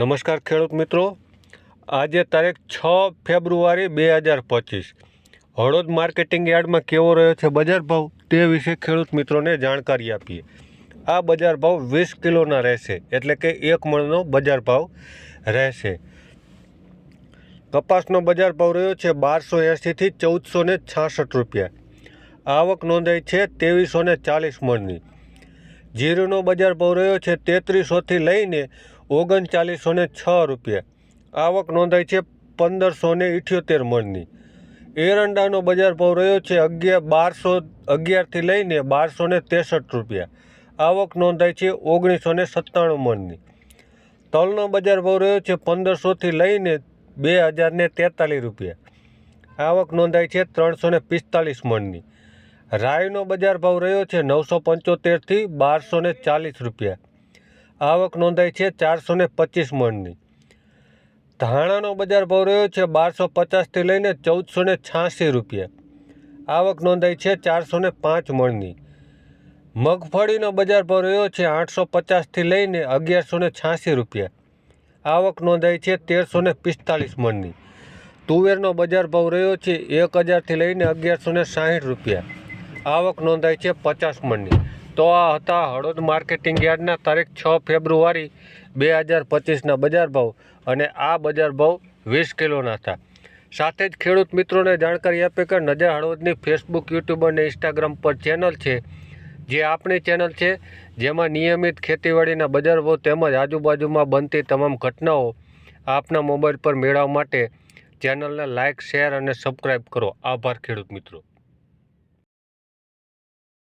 નમસ્કાર ખેડૂત મિત્રો. આજે તારીખ છ ફેબ્રુઆરી બે હજાર પચીસ. હળોદ માર્કેટિંગ યાર્ડમાં કેવો રહ્યો છે બજાર ભાવ તે વિશે ખેડૂત મિત્રોને જાણકારી આપીએ. આ બજાર ભાવ વીસ કિલોના રહેશે, એટલે કે એક મણનો બજાર ભાવ રહેશે. કપાસનો બજાર ભાવ રહ્યો છે બારસો એંશીથી ચૌદસો ને છાસઠ રૂપિયા. આવક નોંધાઈ છે ત્રેવીસો ને ચાલીસ મણની. જીરુનો બજાર ભાવ રહ્યો છે તેત્રીસોથી લઈને ઓગણચાલીસો ને છ રૂપિયા. આવક નોંધાઈ છે પંદરસો ને ઇઠ્યોતેર મણની. એરંડાનો બજાર ભાવ રહ્યો છે અગિયાર બારસો, અગિયારથી લઈને બારસો ને ત્રેસઠ રૂપિયા. આવક નોંધાઈ છે ઓગણીસો ને સત્તાણું મણની. તલનો બજાર ભાવ રહ્યો છે પંદરસોથી લઈને બે હજાર ને તેતાલીસ રૂપિયા. આવક નોંધાઈ છે ત્રણસો ને પિસ્તાલીસ મણની. રાયનો બજાર ભાવ રહ્યો છે નવસો પંચોતેરથી બારસો ને ચાલીસ રૂપિયા. આવક નોંધાઈ છે ચારસો ને પચીસ મણની. ધાણાનો બજાર ભાવ રહ્યો છે બારસો પચાસથી લઈને ચૌદસો ને છ્યાસી રૂપિયા. આવક નોંધાઈ છે ચારસો ને પાંચ મણની. મગફળીનો બજાર ભાવ રહ્યો છે આઠસો પચાસથી લઈને અગિયારસો ને છ્યાસી રૂપિયા. આવક નોંધાઈ છે તેરસો ને પિસ્તાલીસ મણની. તુવેરનો બજાર ભાવ રહ્યો છે એક હજારથી લઈને અગિયારસો ને સાહીઠ રૂપિયા. આવક નોંધાઈ છે પચાસ મણની. તો આ હતા હળોદ માર્કેટિંગ યાર્ડના તારીખ છ ફેબ્રુઆરી બે હજાર પચીસના બજાર ભાવ અને આ બજાર ભાવ વીસ કિલોના હતા. સાથે જ ખેડૂત મિત્રોને જાણકારી આપે કે નજર હળવદની ફેસબુક, યુટ્યુબ અને ઇન્સ્ટાગ્રામ પર ચેનલ છે. જે આપણી ચેનલ છે, જેમાં નિયમિત ખેતીવાડીના બજાર ભાવ તેમજ આજુબાજુમાં બનતી તમામ ઘટનાઓ આપના મોબાઈલ પર મેળવવા માટે ચેનલને લાઇક શેર અને સબસ્ક્રાઈબ કરો. આભાર ખેડૂત મિત્રો.